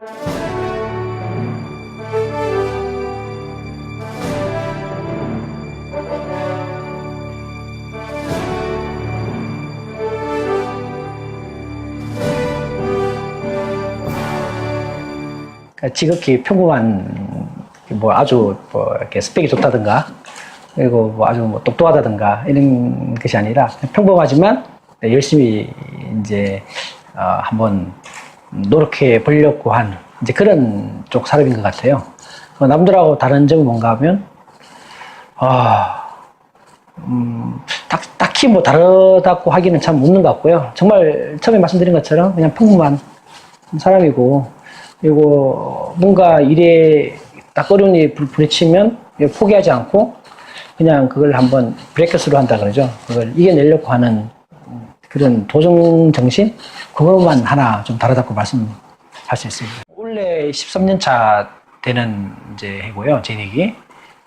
그러니까 지극히 평범한 뭐 아주 뭐 이렇게 스펙이 좋다든가 그리고 뭐 아주 뭐 똑똑하다든가 이런 것이 아니라 평범하지만 열심히 이제 어, 한번 노력해 보려고 한 이제 그런 쪽 사람인 것 같아요. 어, 남들하고 다른 점은 뭔가 하면 아, 음, 딱, 딱히 뭐 다르다고 하기는 참 없는 것 같고요. 정말 처음에 말씀드린 것처럼 그냥 평범한 사람이고 그리고 뭔가 일에 딱 어려움이 불- 부딪히면 포기하지 않고 그냥 그걸 한번 브레이크스루 한다 그러죠. 그걸 이겨내려고 하는 그런 도전 정신 그것만 하나 좀 다르다고 말씀할 수 있습니다. 올해 13년 차 되는 이제 해고요. 제닉이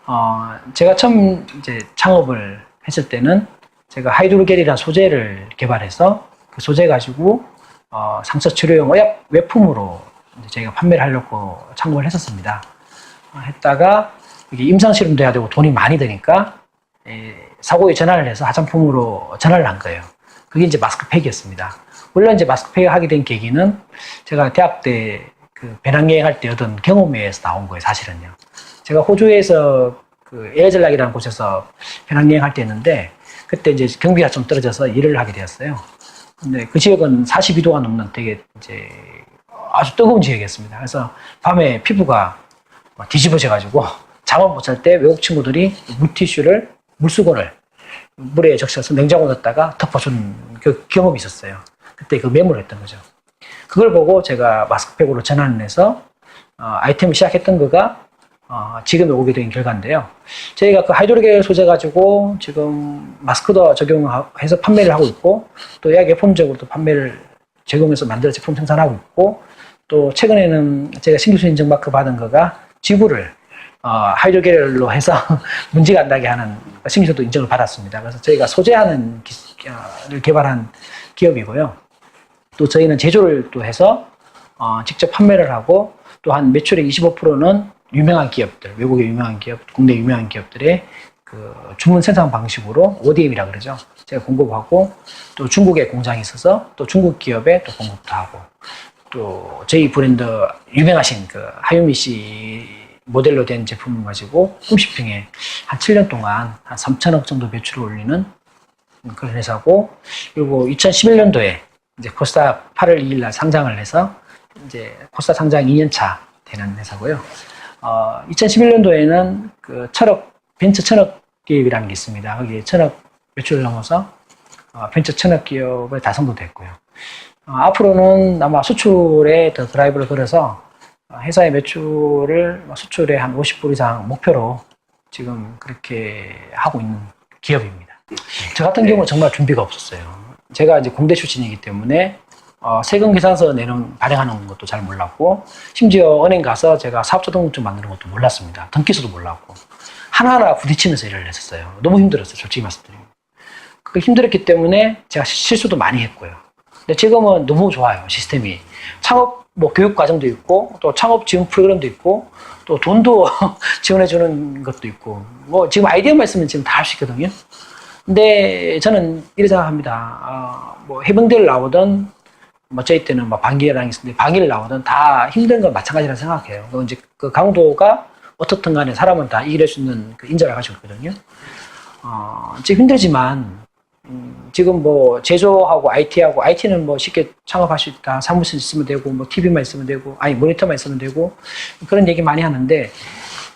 어, 제가 처음 이제 창업을 했을 때는 제가 하이드로겔이라는 소재를 개발해서 그 소재 가지고 어, 상처 치료용 의약 외품으로 저희가 판매를 하려고 창업을 했었습니다. 어, 했다가 이게 임상 실험도 해야 되고 돈이 많이 드니까 에, 사고에 전환을 해서 화장품으로 전환을 한 거예요. 그게 이제 마스크팩이었습니다. 원래 이제 마스크팩을 하게 된 계기는 제가 대학 때 그 배낭여행 할 때 얻은 경험에서 나온 거예요, 사실은요. 제가 호주에서 그 에어젤락이라는 곳에서 배낭여행 할 때 했는데 그때 이제 경비가 좀 떨어져서 일을 하게 되었어요. 근데 그 지역은 42도가 넘는 되게 이제 아주 뜨거운 지역이었습니다. 그래서 밤에 피부가 막 뒤집어져가지고 잠을 못 잘 때 외국 친구들이 물티슈를 물수건을 물에 적셔서 냉장고 넣었다가 덮어준 그 경험이 있었어요. 그때 그 메모를 했던 거죠. 그걸 보고 제가 마스크팩으로 전환을 해서 어, 아이템을 시작했던 거가 어, 지금 오게 된 결과인데요. 저희가 그 하이드로겔 소재 가지고 지금 마스크도 적용해서 판매를 하고 있고 또 예약 예품적으로도 판매를 제공해서 만들어 제품 생산하고 있고 또 최근에는 제가 신규수 인증 마크 받은 거가 지구를 어, 하이드로겔로 해서 문제가 안 나게 하는 신규수도 인증을 받았습니다. 그래서 저희가 소재하는 기, 를 개발한 기업이고요. 또 저희는 제조를 또 해서 어, 직접 판매를 하고 또 한 매출의 25%는 유명한 기업들, 외국의 유명한 기업, 국내 유명한 기업들의 그 주문 생산 방식으로 ODM이라 그러죠. 제가 공급하고 또 중국에 공장이 있어서 또 중국 기업에 또 공급도 하고 또 저희 브랜드 유명하신 그 하유미 씨 모델로 된 제품을 가지고 홈쇼핑에 한 7년 동안 한 3천억 정도 매출을 올리는 그런 회사고 그리고 2011년도에 이제 코스타 8월 2일 날 상장을 해서 이제 코스타 상장 2년 차 되는 회사고요. 어, 2011년도에는 그 천억 벤처 천억 기업이라는 게 있습니다. 거기에 천억 매출을 넘어서 어, 벤처 천억 기업에 다성도 됐고요. 어, 앞으로는 아마 수출에 더 드라이브를 걸어서 어, 회사의 매출을 수출에 한50% 이상 목표로 지금 그렇게 하고 있는 기업입니다. 저 같은 경우는 정말 준비가 없었어요. 제가 이제 공대 출신이기 때문에 어, 세금 계산서 내는 발행하는 것도 잘 몰랐고 심지어 은행 가서 제가 사업자 등록증 만드는 것도 몰랐습니다. 등기소도 몰랐고 하나하나 부딪히면서 일을 했었어요. 너무 힘들었어요. 솔직히 말씀드리면. 그 힘들었기 때문에 제가 시- 실수도 많이 했고요. 근데 지금은 너무 좋아요. 시스템이. 창업 뭐 교육 과정도 있고 또 창업 지원 프로그램도 있고 또 돈도 지원해 주는 것도 있고 뭐 지금 아이디어만 있으면 지금 다 할 수 있거든요. 근데 저는 이렇게 생각합니다. 어, 뭐 해병대를 나오든 뭐 저희 때는 뭐 방기랑 있었는데 방기를 나오든 다 힘든 건 마찬가지라 생각해요. 그 이제 그 강도가 어떻든 간에 사람은 다 이길 수 있는 그 인자를 가지고 있거든요. 어, 지금 힘들지만 음, 지금 뭐 제조하고 IT하고 IT는 뭐 쉽게 창업할 수 있다. 사무실 있으면 되고 뭐 TV만 있으면 되고 아니 모니터만 있으면 되고 그런 얘기 많이 하는데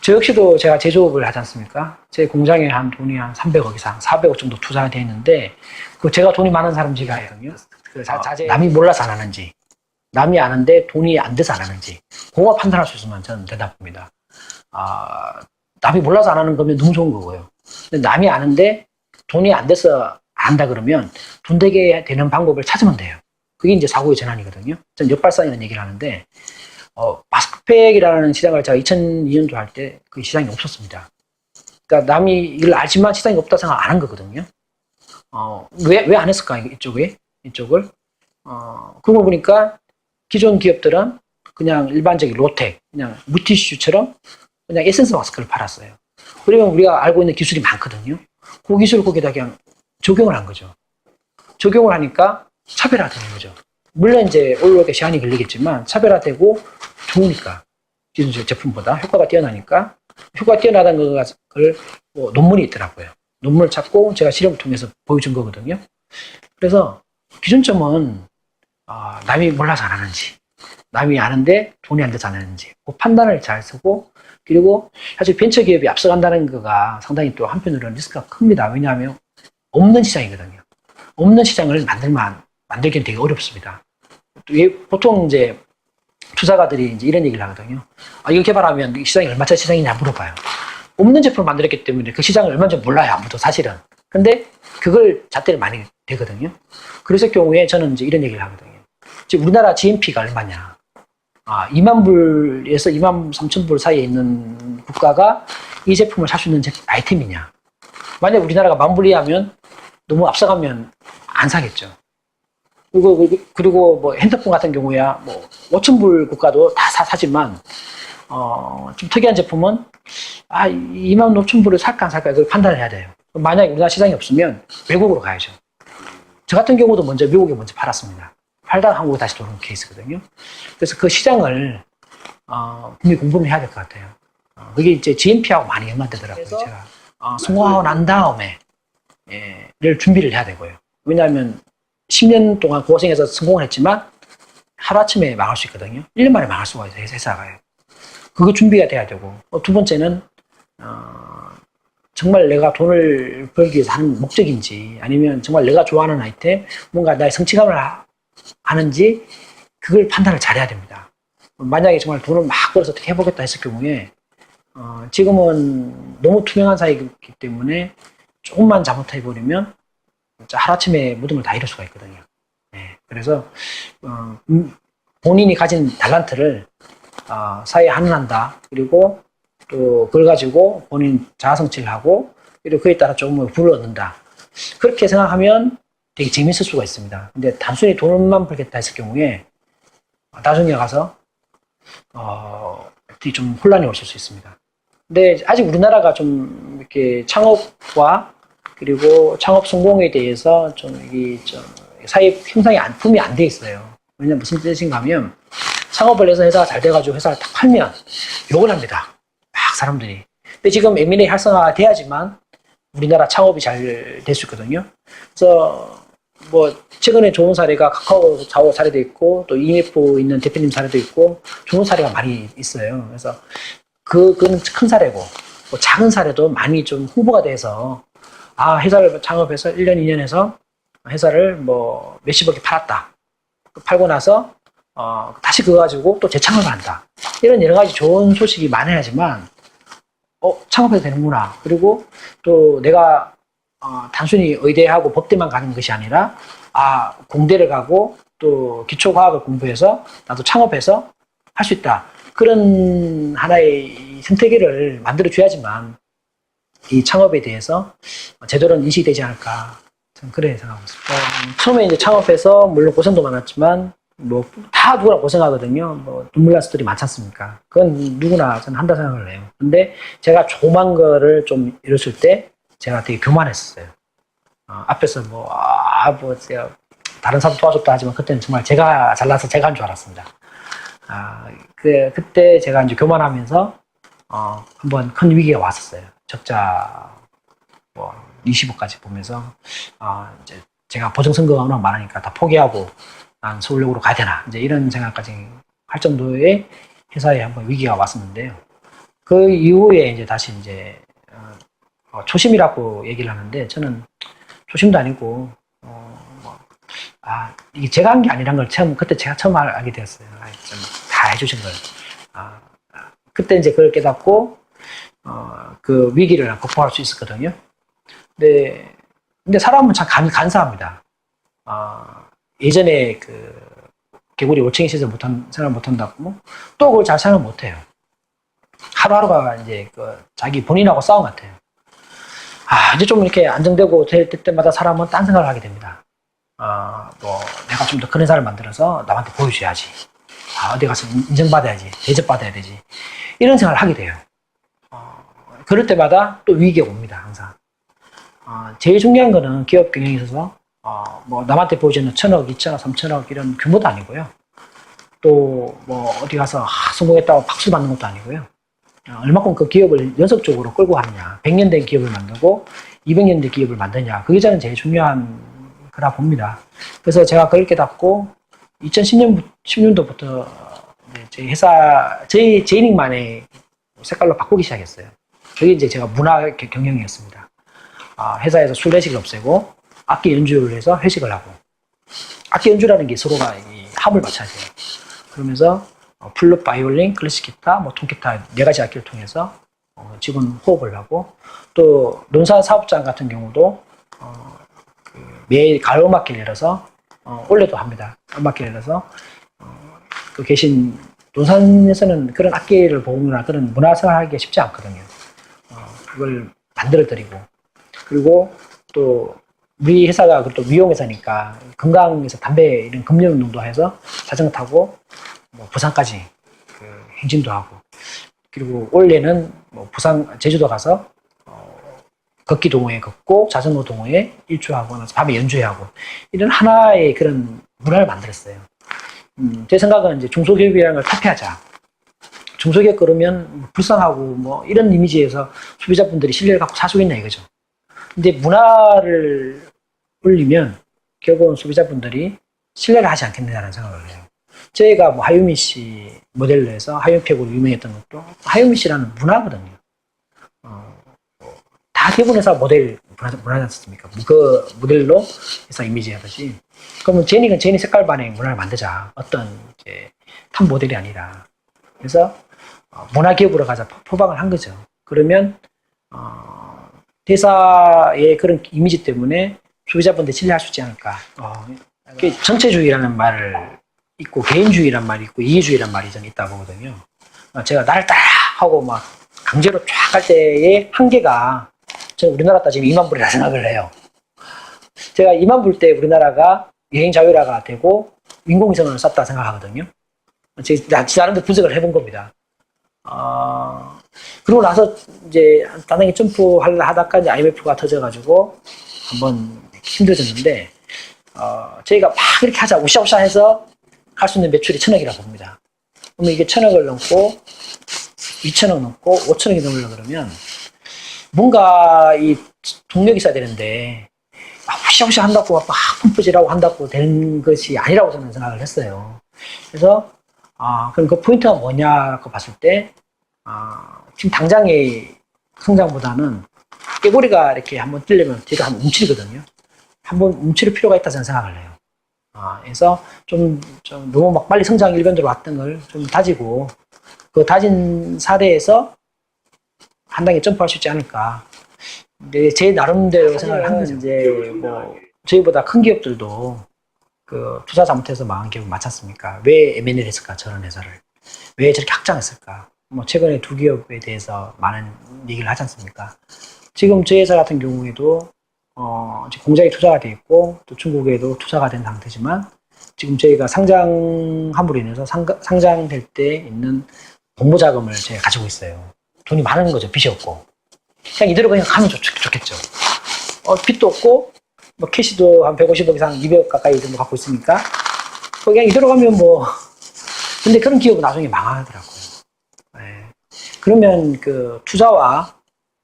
저 역시도 제가 제조업을 하지 않습니까? 제 공장에 한 돈이 한 300억 이상, 400억 정도 투자가 돼 있는데 그 제가 돈이 많은 사람 제가 아거든요. 그 자, 자재 남이 몰라서 안 하는지, 남이 아는데 돈이 안 돼서 안 하는지, 그거 판단할 수 있으면 저는 대답합니다. 아, 남이 몰라서 안 하는 거면 너무 좋은 거고요. 근데 남이 아는데 돈이 안 돼서 안 한다 그러면 돈 되게 되는 방법을 찾으면 돼요. 그게 이제 사고의 전환이거든요. 전 역발상이라는 얘기를 하는데, 어, 마스크팩이라는 시장을 제가 2002년도 할 때 그 시장이 없었습니다. 그러니까 남이 이걸 알지만 시장이 없다 생각 안 한 거거든요. 어, 왜, 왜 안 했을까, 이쪽에? 이쪽을? 어, 그러고 보니까 기존 기업들은 그냥 일반적인 로텍, 그냥 물티슈처럼 그냥 에센스 마스크를 팔았어요. 그러면 우리가 알고 있는 기술이 많거든요. 그 기술을 거기다 그냥 적용을 한 거죠. 적용을 하니까 차별화되는 거죠. 물론 이제 올록에 시간이 걸리겠지만 차별화되고 좋으니까 기존 제품보다 효과가 뛰어나니까 효과가 뛰어나다는 걸뭐 논문이 있더라고요. 논문을 찾고 제가 실험을 통해서 보여준 거거든요. 그래서 기준점은 아, 남이 몰라서 안 하는지 남이 아는데 돈이 안 돼서 안 하는지 그 판단을 잘 쓰고 그리고 사실 벤처 기업이 앞서간다는 거가 상당히 또 한편으로는 리스크가 큽니다. 왜냐하면 없는 시장이거든요. 없는 시장을 만들만 만들기는 되게 어렵습니다. 보통 이제 투자가들이 이제 이런 얘기를 하거든요. 아, 이거 개발하면 이 시장이 얼마짜리 시장이냐 물어봐요. 없는 제품을 만들었기 때문에 그 시장을 얼마인지 몰라요, 아무도 사실은. 근데 그걸 잣대를 많이 되거든요. 그랬을 경우에 저는 이제 이런 얘기를 하거든요. 지금 우리나라 GNP가 얼마냐. 아, 2만 불에서 2만 3천 불 사이에 있는 국가가 이 제품을 살 수 있는 제- 아이템이냐. 만약 우리나라가 만 불이 하면 너무 앞서가면 안 사겠죠. 그리고, 그리고- 뭐 핸드폰 같은 경우야 뭐 5천 불 국가도 다 사, 사지만, 어, 좀 특이한 제품은 아, 2만 5천 불을 살까 안 살까 그걸 판단을 해야 돼요. 만약에 우리나라 시장이 없으면 외국으로 가야죠. 저 같은 경우도 먼저 미국에 먼저 팔았습니다. 팔다가 한국에 다시 들어온 케이스거든요. 그래서 그 시장을 어, 분명히 공부를 해야 될 것 같아요. 어, 그게 이제 GNP하고 많이 연관되더라고요. 제가 어, 성공하고 난 다음에 예, 를 준비를 해야 되고요. 왜냐하면 10년 동안 고생해서 성공을 했지만 하루아침에 망할 수 있거든요. 1년 만에 망할 수가 있어요, 회사가요. 그거 준비가 돼야 되고 어, 두 번째는 어, 정말 내가 돈을 벌기 위해서 하는 목적인지 아니면 정말 내가 좋아하는 아이템 뭔가 나의 성취감을 하- 하는지 그걸 판단을 잘해야 됩니다. 만약에 정말 돈을 막 벌어서 어떻게 해보겠다 했을 경우에 어, 지금은 너무 투명한 사이기 때문에 조금만 잘못해버리면 진짜 하루아침에 모든 걸 다 잃을 수가 있거든요. 네, 그래서 어, 음, 본인이 가진 달란트를 어, 사회에 한한다. 그리고 또 그걸 가지고 본인 자아성취를 하고 그리고 그에 따라 조금 부를 얻는다. 그렇게 생각하면 되게 재밌을 수가 있습니다. 근데 단순히 돈만 벌겠다 했을 경우에 나중에 가서 어, 되게 좀 혼란이 올수 있습니다. 근데 아직 우리나라가 좀 이렇게 창업과 그리고 창업 성공에 대해서 좀이좀 사회 형성이 안 품이 안 돼 있어요. 왜냐면 무슨 뜻인가 하면 창업을 해서 회사가 잘 돼가지고 회사를 딱 팔면 욕을 합니다. 막 사람들이. 근데 지금 M&A 활성화가 돼야지만 우리나라 창업이 잘 될 수 있거든요. 그래서 뭐 최근에 좋은 사례가 카카오 자오 사례도 있고 또 EMF 있는 대표님 사례도 있고 좋은 사례가 많이 있어요. 그래서 그 그건 큰 사례고 뭐 작은 사례도 많이 좀 홍보가 돼서 아 회사를 창업해서 1년 2년 해서 회사를 뭐 몇십억에 팔았다. 팔고 나서 어, 다시 그거 가지고 또 재창업을 한다. 이런 여러 가지 좋은 소식이 많아야지만 어 창업해도 되는구나. 그리고 또 내가 어, 단순히 의대하고 법대만 가는 것이 아니라 아 공대를 가고 또 기초과학을 공부해서 나도 창업해서 할 수 있다. 그런 하나의 이 생태계를 만들어 줘야지만 이 창업에 대해서 제대로 인식이 되지 않을까. 그래 생각하고 있습니다. 어, 처음에 이제 창업해서 물론 고생도 많았지만 뭐다 누구나 고생하거든요. 뭐 눈물 날 수들이 많지 않습니까? 그건 누구나 저는 한다 생각을 해요. 근데 제가 조그만 거를 좀 이뤘을 때 제가 되게 교만했었어요. 어, 앞에서 뭐, 아, 뭐, 제가 다른 사람 도와줬다 하지만 그때는 정말 제가 잘나서 제가 한 줄 알았습니다. 아, 그, 그때 제가 이제 교만하면서, 어, 한번 큰 위기가 왔었어요. 적자, 뭐, 20억까지 보면서, 어, 이제 제가 보정선거가 워낙 많으니까 다 포기하고 난 서울역으로 가야 되나. 이제 이런 생각까지 할 정도의 회사에 한번 위기가 왔었는데요. 그 이후에 이제 다시 이제, 어, 어, 초심이라고 얘기를 하는데 저는 초심도 아니고 어, 뭐, 아 이게 제가 한 게 아니란 걸 처음 그때 제가 처음 알- 알게 되었어요. 아, 좀다 해주신 걸. 아, 아, 그때 이제 그걸 깨닫고 어, 그 위기를 극복할 수 있었거든요. 근데 근데 사람은 참 간, 간사합니다. 아, 예전에 그 개구리 올챙이 시절 못한 생각 못한다고 또 그걸 잘 생각 못해요. 하루하루가 이제 그 자기 본인하고 싸움 같아요. 아, 이제 좀 이렇게 안정되고 될 때마다 사람은 딴 생각을 하게 됩니다. 아, 뭐, 내가 좀 더 큰 회사를 만들어서 남한테 보여줘야지. 아, 어디 가서 인정받아야지, 대접받아야 되지. 이런 생각을 하게 돼요. 어, 그럴 때마다 또 위기가 옵니다, 항상. 어, 제일 중요한 거는 기업 경영에 있어서, 어, 뭐, 남한테 보여주는 천억, 이천억, 삼천억 이런 규모도 아니고요. 또, 뭐, 어디 가서, 아, 성공했다고 박수 받는 것도 아니고요. 어, 얼마큼 그 기업을 연속적으로 끌고 가느냐. 100년 된 기업을 만들고, 200년 된 기업을 만드냐. 그게 저는 제일 중요한 거라 봅니다. 그래서 제가 그걸 깨닫고, 2010년, 10년도부터 저희 회사, 저희 제이닝만의 색깔로 바꾸기 시작했어요. 그게 이제 제가 문화 겨- 경영이었습니다. 아, 회사에서 술 회식을 없애고 악기 연주를 해서 회식을 하고 악기 연주라는 게 서로가 이 합을 맞춰야 돼요. 그러면서 어, 플룻, 바이올린, 클래식 기타, 뭐 통기타 네 가지 악기를 통해서 어, 직원 호흡을 하고 또 논산 사업장 같은 경우도 어, 그 매일 가을 음악회를 열어서 어, 올해도 합니다. 음악회를 열어서 어, 그 계신 논산에서는 그런 악기를 보거나 그런 문화생활 하기가 쉽지 않거든요. 어, 그걸 만들어 드리고 그리고 또 우리 회사가 또 미용회사니까 건강에서 담배 이런 금연 운동도 해서 자전거 타고 뭐 부산까지 그 행진도 하고 그리고 올해는 뭐 부산 제주도 가서 어, 걷기 동호회 걷고 자전거 동호회 일주하고 나서 밤에 연주회하고 이런 하나의 그런 문화를 만들었어요. 음, 제 생각은 이제 중소기업이라는 걸 탈피하자. 중소기업 그러면 뭐 불쌍하고 뭐 이런 이미지에서 소비자분들이 신뢰를 갖고 사수 있나 이거죠. 근데 문화를 올리면 결국은 소비자분들이 신뢰를 하지 않겠느냐는 생각을 해요. 저희가 뭐 하유미 씨 모델로 해서 하유미팩으로 유명했던 것도 하유미 씨라는 문화거든요. 어, 뭐다 대부분 회사 모델 문화, 문화지 않습니까? 그 모델로 회사 이미지 하듯이. 그러면 제니는 제니 색깔 반의 문화를 만들자. 어떤 이제 탑 모델이 아니라. 그래서 어, 문화기업으로 가자 포- 포방을 한 거죠. 그러면 어, 대사의 그런 이미지 때문에 소비자분들 신뢰할 수 있지 않을까. 어, 전체주의라는 말을 있고 개인주의란 말이 있고 이기주의란 말이 저는 있다 보거든요. 어, 제가 나를 따라 하고 막 강제로 쫙 할 때의 한계가 저는 우리나라 따지면 2만 불이라 생각을 해요. 제가 2만 불 때 우리나라가 여행 자유화가 되고 인공위성을 쐈다 생각하거든요. 제가 나름대로 분석을 해본 겁니다. 어, 그러고 나서 이제 단행에 점프 하다가 이제 IMF가 터져가지고 한번 힘들어졌는데 어, 저희가 막 이렇게 하자 우샤우샤 해서 할수 있는 매출이 천억이라고 봅니다. 그러면 이게 천억을 넘고 2천억 넘고 5천억이 넘으려 그러면 뭔가 이 동력이 있어야 되는데 막 우샤우샤 한다고 막 펌프질하고 한다고 되는 것이 아니라고 저는 생각을 했어요. 그래서 아 그럼 그 포인트가 뭐냐고 봤을 때 아, 지금 당장의 성장보다는 깨고리가 이렇게 한번 뛰려면 뒤로 한번 움츠리거든요. 한번 움츠릴 필요가 있다 저는 생각을 해요. 아, 그래서 좀, 좀 너무 막 빨리 성장 일변도로 왔던 걸 좀 다지고 그 다진 사례에서 한 단계 점프할 수 있지 않을까. 근데 제 나름대로 생각을 한 거죠. 이제 뭐 저희보다 큰 기업들도 그 투자 잘못해서 망한 기업 많지 않습니까? 왜 M&A를 했을까 저런 회사를 왜 저렇게 확장했을까? 뭐 최근에 두 기업에 대해서 많은 얘기를 하지 않습니까? 지금 저희 회사 같은 경우에도 어, 공장에 투자가 돼 있고 또 중국에도 투자가 된 상태지만 지금 저희가 상장함으로 인해서 상, 상장될 때 있는 공모 자금을 제가 가지고 있어요. 돈이 많은 거죠. 빚이 없고. 그냥 이대로 그냥 가면 좋, 좋겠죠. 어, 빚도 없고 뭐 캐시도 한 150억 이상 200억 가까이 정도 갖고 있으니까 그냥 이대로 가면 뭐 근데 그런 기업은 나중에 망하더라고요. 네. 그러면 그 투자와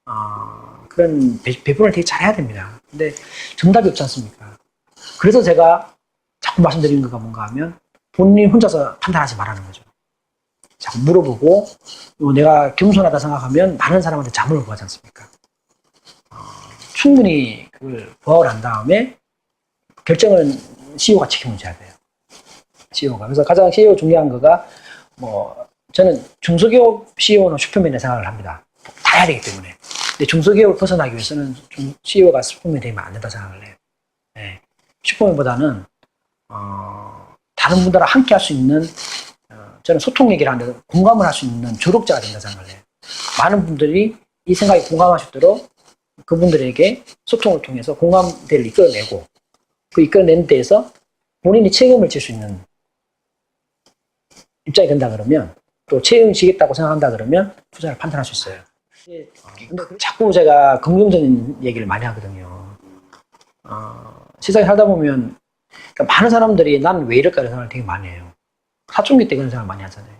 어, 그런 배, 배분을 되게 잘해야 됩니다. 근데 정답이 없지 않습니까? 그래서 제가 자꾸 말씀드리는 거가 뭔가 하면 본인이 혼자서 판단하지 말라는 거죠. 자꾸 물어보고 또 내가 겸손하다 생각하면 많은 사람한테 자문을 구하지 않습니까? 어, 충분히 그걸 보완을 한 다음에 결정은 CEO가 책임져야 돼요. CEO가. 그래서 가장 CEO 중요한 거가 뭐 저는 중소기업 CEO는 슈퍼맨의 생각을 합니다. 다 해야 되기 때문에. 근데 중소기업을 벗어나기 위해서는 좀 CEO가 슈퍼맨이 되면 안 된다 생각을 해요. 네. 슈퍼맨보다는 어, 다른 분들과 함께 할 수 있는 어, 저는 소통 얘기를 하는데 공감을 할 수 있는 조력자가 된다 생각을 해요. 많은 분들이 이 생각에 있도록 그분들에게 소통을 통해서 공감대를 이끌어내고 그 이끌어낸 데에서 본인이 책임을 질 수 있는 입장이 된다 그러면 또 채용시겠다고 생각한다 그러면 투자를 판단할 수 있어요. 예, 근데 그 자꾸 제가 긍정적인 얘기를 많이 하거든요. 어, 세상에 살다 보면 그러니까 많은 사람들이 나는 왜 이럴까 이런 생각을 되게 많이 해요. 사춘기 때 그런 생각 많이 하잖아요.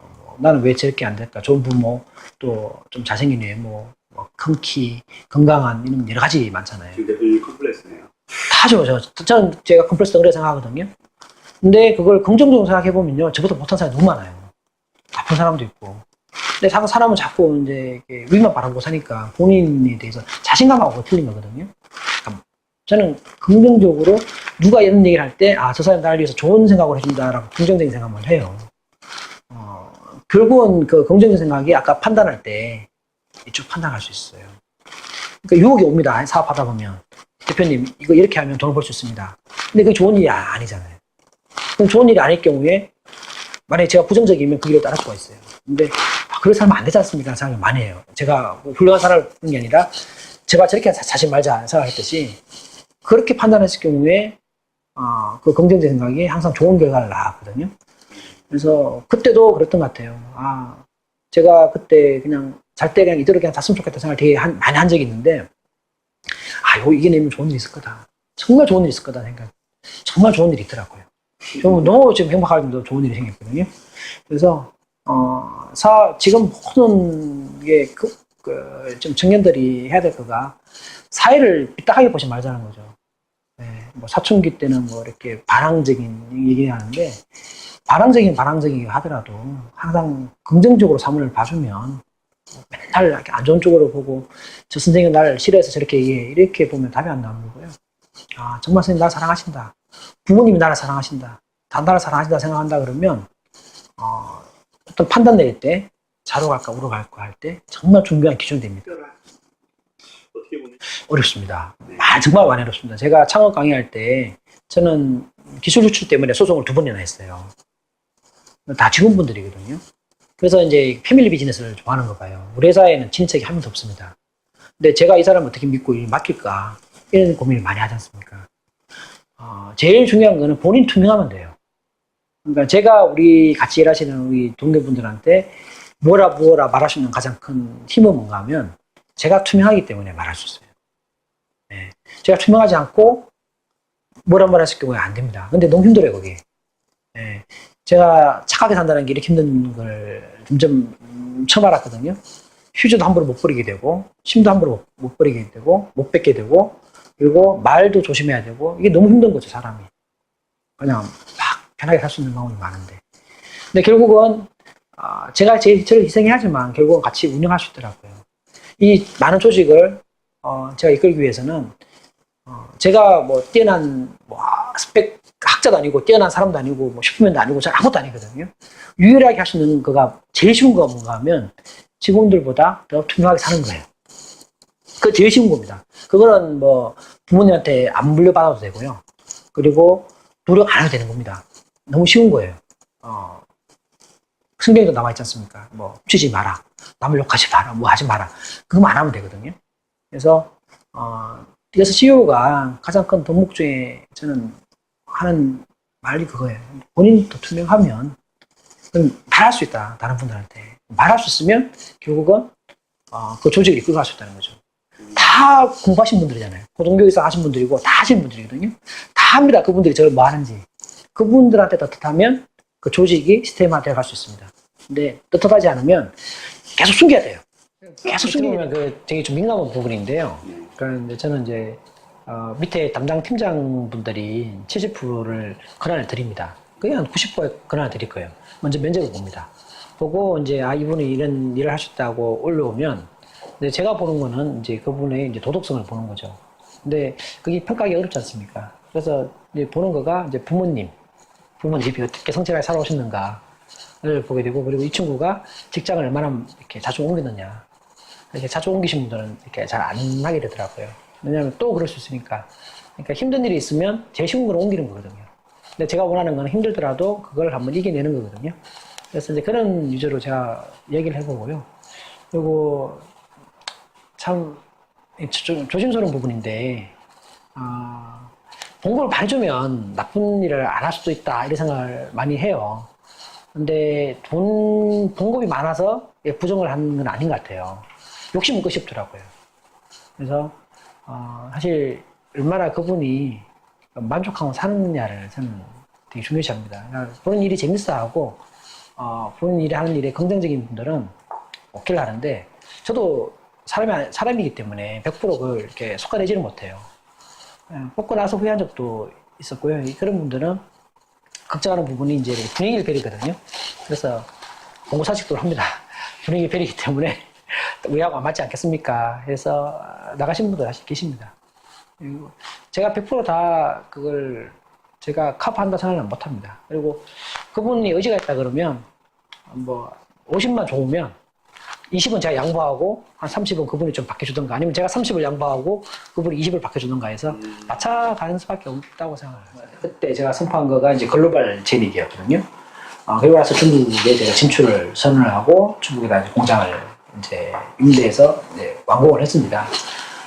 어, 나는 왜 저렇게 안 될까? 좋은 부모, 또 좀 잘생긴 외모, 뭐 큰 키, 건강한 이런 여러 가지 많잖아요. 지금 대표님 컴플렉스네요. 다죠. 저, 저는 제가 컴플렉스 그래 생각하거든요. 근데 그걸 긍정적으로 생각해보면요. 저보다 못한 사람이 너무 많아요. 나쁜 사람도 있고. 근데 사- 사람은 자꾸 이제 위만 바라보고 사니까 본인에 대해서 자신감하고 틀린 거거든요. 그러니까 저는 긍정적으로 누가 이런 얘기를 할 때, 아, 저 사람 나를 위해서 좋은 생각을 해준다라고 긍정적인 생각만 해요. 어, 결국은 그 긍정적인 생각이 아까 판단할 때 쭉 판단할 수 있어요. 그러니까 유혹이 옵니다. 사업하다 보면. 대표님, 이거 이렇게 하면 돈을 벌 수 있습니다. 근데 그게 좋은 일이 아- 아니잖아요. 그럼 좋은 일이 아닐 경우에, 만약에 제가 부정적이면 그 길을 따를 수가 있어요. 근데, 아, 그렇게 살면 안 되지 않습니까? 생각을 많이 해요. 제가 뭐 훌륭한 사람을 보는 게 아니라, 제가 저렇게 사- 사실 말자 생각했듯이, 그렇게 판단했을 경우에, 어, 그 긍정적인 생각이 항상 좋은 결과를 낳았거든요. 그래서, 그때도 그랬던 것 같아요. 아, 제가 그때 그냥 잘 때 그냥 이대로 그냥 잤으면 좋겠다 생각을 되게 한- 많이 한 적이 있는데, 아, 이거 이겨내면 좋은 일 있을 거다. 정말 좋은 일 있을 거다 생각. 정말 좋은 일이 있더라고요. 좀 너무 지금 행복하게도 좋은 일이 생겼거든요. 그래서 어, 사 지금 모든 게 그, 그, 좀 청년들이 해야 될 거가 사회를 삐딱하게 보지 말자는 거죠. 네, 뭐 사춘기 때는 뭐 이렇게 반항적인 얘기 하는데 반항적인 반항적이긴 하더라도 항상 긍정적으로 사물을 봐주면 맨날 이렇게 안 좋은 쪽으로 보고 저 선생님 나를 싫어해서 저렇게 얘기해 이렇게 보면 답이 안 나오는 거고요. 아 정말 선생님 나를 사랑하신다. 부모님이 나를 사랑하신다. 다 나를 사랑하신다 생각한다 그러면 어, 어떤 판단 내릴 때 자로 갈까 우로 갈까 할 때 정말 중요한 기준이 됩니다. 어렵습니다. 아, 정말 많이 어렵습니다. 제가 창업 강의할 때 저는 기술 유출 때문에 소송을 두 번이나 했어요. 다 직원분들이거든요. 그래서 이제 패밀리 비즈니스를 좋아하는 거 봐요. 우리 회사에는 친척이 한 명도 없습니다. 근데 제가 이 사람을 어떻게 믿고 일 맡길까 이런 고민을 많이 하지 않습니까? 어, 제일 중요한 거는 본인 투명하면 돼요. 그러니까 제가 우리 같이 일하시는 우리 동료분들한테 뭐라 뭐라 말할 수 있는 가장 큰 힘은 뭔가 하면 제가 투명하기 때문에 말할 수 있어요. 네. 제가 투명하지 않고 뭐라 뭐라 했을 경우에 안 됩니다. 근데 너무 힘들어요, 거기. 네. 제가 착하게 산다는 게 이렇게 힘든 걸 점점 음, 처음 알았거든요. 휴지도 함부로 못 버리게 되고, 침도 함부로 못- 못 버리게 되고, 못 뺏게 되고, 그리고 말도 조심해야 되고, 이게 너무 힘든 거죠, 사람이. 그냥 막 편하게 살 수 있는 방법이 많은데. 근데 결국은, 아, 제가 제, 저를 희생해야지만 결국은 같이 운영할 수 있더라고요. 이 많은 조직을 어, 제가 이끌기 위해서는 어, 제가 뭐 뛰어난 뭐 스펙 학자도 아니고 뛰어난 사람도 아니고 뭐 슈퍼맨도 아니고 저 아무것도 아니거든요. 유일하게 할 수 있는 거가 제일 쉬운 거가 뭔가 하면 직원들보다 더 투명하게 사는 거예요. 그 제일 쉬운 겁니다. 그거는 뭐 부모님한테 안 물려받아도 되고요. 그리고 노력 안 해도 되는 겁니다. 너무 쉬운 거예요. 어, 성경에도 나와 있지 않습니까? 뭐 훔치지 마라. 남을 욕하지 마라. 뭐 하지 마라. 그거만 안 하면 되거든요. 그래서 어, 그래서 CEO가 가장 큰 덕목 중에 저는 하는 말이 그거예요. 본인도 투명하면 말할 수 있다. 다른 분들한테 말할 수 있으면 결국은 어, 그 조직을 이끌고 갈수 있다는 거죠. 다 공부하신 분들이잖아요. 고등교육에서 하신 분들이고 다 하신 분들이거든요. 다 합니다. 그분들이 저를 뭐 하는지. 그분들한테 떳떳하면 그 조직이 시스템화되어 갈 수 있습니다. 근데 떳떳하지 않으면 계속 숨겨야 돼요. 계속 숨기면 그 되게 좀 민감한 부분인데요. 그러니까 이제 저는 이제 어, 밑에 담당 팀장분들이 70%를 권한을 드립니다. 그게 한 90%의 권한을 드릴 거예요. 먼저 면접을 봅니다. 보고 이제 아 이분이 이런 일을 하셨다고 올라오면 근데 제가 보는 거는 이제 그분의 이제 도덕성을 보는 거죠. 근데 그게 평가하기 어렵지 않습니까? 그래서 이제 보는 거가 이제 부모님, 부모님이 어떻게 성실하게 살아오셨는가를 보게 되고 그리고 이 친구가 직장을 얼마나 이렇게 자주 옮기느냐 이렇게 자주 옮기신 분들은 이렇게 잘 안 하게 되더라고요. 왜냐하면 또 그럴 수 있으니까. 그러니까 힘든 일이 있으면 제일 쉬운 걸 옮기는 거거든요. 근데 제가 원하는 건 힘들더라도 그걸 한번 이겨내는 거거든요. 그래서 이제 그런 유저로 제가 얘기를 해보고요. 그리고 참 조- 조심스러운 부분인데, 아, 봉급을 많이 주면 나쁜 일을 안 할 수도 있다, 이런 생각을 많이 해요. 근데 돈, 봉급이 많아서 예, 부정을 하는 건 아닌 것 같아요. 욕심은 끝이 없더라고요. 그래서, 어, 사실, 얼마나 그분이 만족하고 사느냐를 저는 되게 중요시 합니다. 그러니까 본인 일이 재밌어 하고, 어, 본인 일이 하는 일에 긍정적인 분들은 없길 하는데, 저도 사람이, 사람이기 때문에 100% 그걸 이렇게 속아내지는 못해요. 예, 뽑고 나서 후회한 적도 있었고요. 그런 분들은 걱정하는 부분이 이제 분위기를 베리거든요. 그래서 공고 사직도 합니다. 분위기 베리기 때문에 우리하고 안 맞지 않겠습니까? 해서 나가신 분들 사실 계십니다. 제가 100%다 그걸 제가 카프한다 생각은 못 합니다. 그리고 그분이 의지가 있다 그러면 뭐 50만 좋으면 20은 제가 양보하고 한 30은 그분이 좀 바꿔주던가 아니면 제가 30을 양보하고 그분이 20을 바꿔주던가 해서 맞춰가는 수밖에 없다고 생각합니다. 그때 제가 선포한 거가 이제 글로벌 제닉이었거든요. 어, 그리고 나서 중국에 제가 진출을 선언을 하고 중국에다 이제 공장을 이제 임대해서 이제 완공을 했습니다.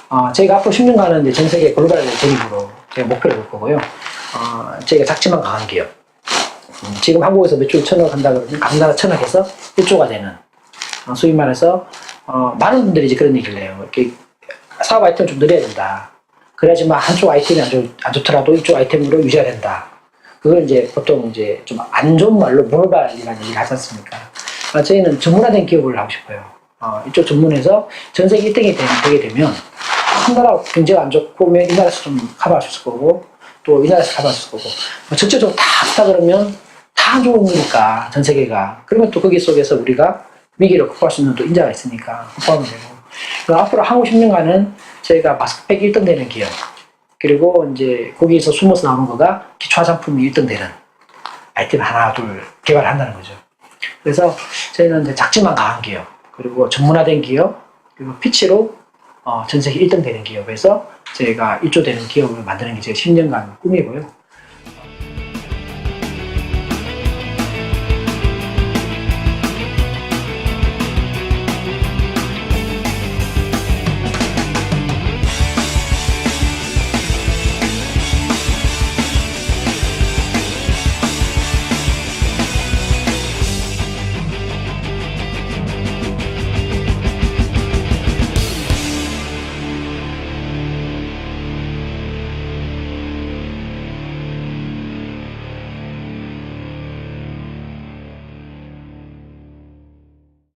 어, 저희가 앞으로 10년간은 이제 전 세계 글로벌 제닉으로 제가 목표를 볼 거고요. 어, 저희가 작지만 강한 기업. 음, 지금 한국에서 매출 천억 한다 그러면 강나라 천억에서 1조가 되는 어, 소위 말해서 어, 많은 분들이 이제 그런 얘기를 해요. 이렇게 사업 아이템을 좀 늘려야 된다. 그래야지만 한쪽 아이템이 안, 좋, 안 좋더라도 이쪽 아이템으로 유지가 된다. 그걸 이제 보통 이제 좀 안 좋은 말로 모노발이라는 얘기를 하지 않습니까? 아, 저희는 전문화된 기업을 하고 싶어요. 어, 이쪽 전문에서 전 세계 1등이 되 게 되면 한 나라 경제가 안 좋고 이 나라에서 좀 커버할 수 있을 거고 또 이 나라에서 커버할 수 있을 거고. 뭐 전체적으로 다 하다 그러면 다안 좋은 거니까 전 세계가. 그러면 또 거기 속에서 우리가 위기를 극복할 수 있는 또 인자가 있으니까 극복하면 되고. 앞으로 한국 10년간은 저희가 마스크팩 1등 되는 기업 그리고 이제 거기에서 숨어서 나오는 거가 기초 화장품이 1등 되는 아이템 하나 둘 개발한다는 거죠. 그래서 저희는 작지만 강한 기업 그리고 전문화된 기업 그리고 피치로 어, 전 세계 1등 되는 기업에서 저희가 1조 되는 기업을 만드는 게 제 10년간 꿈이고요.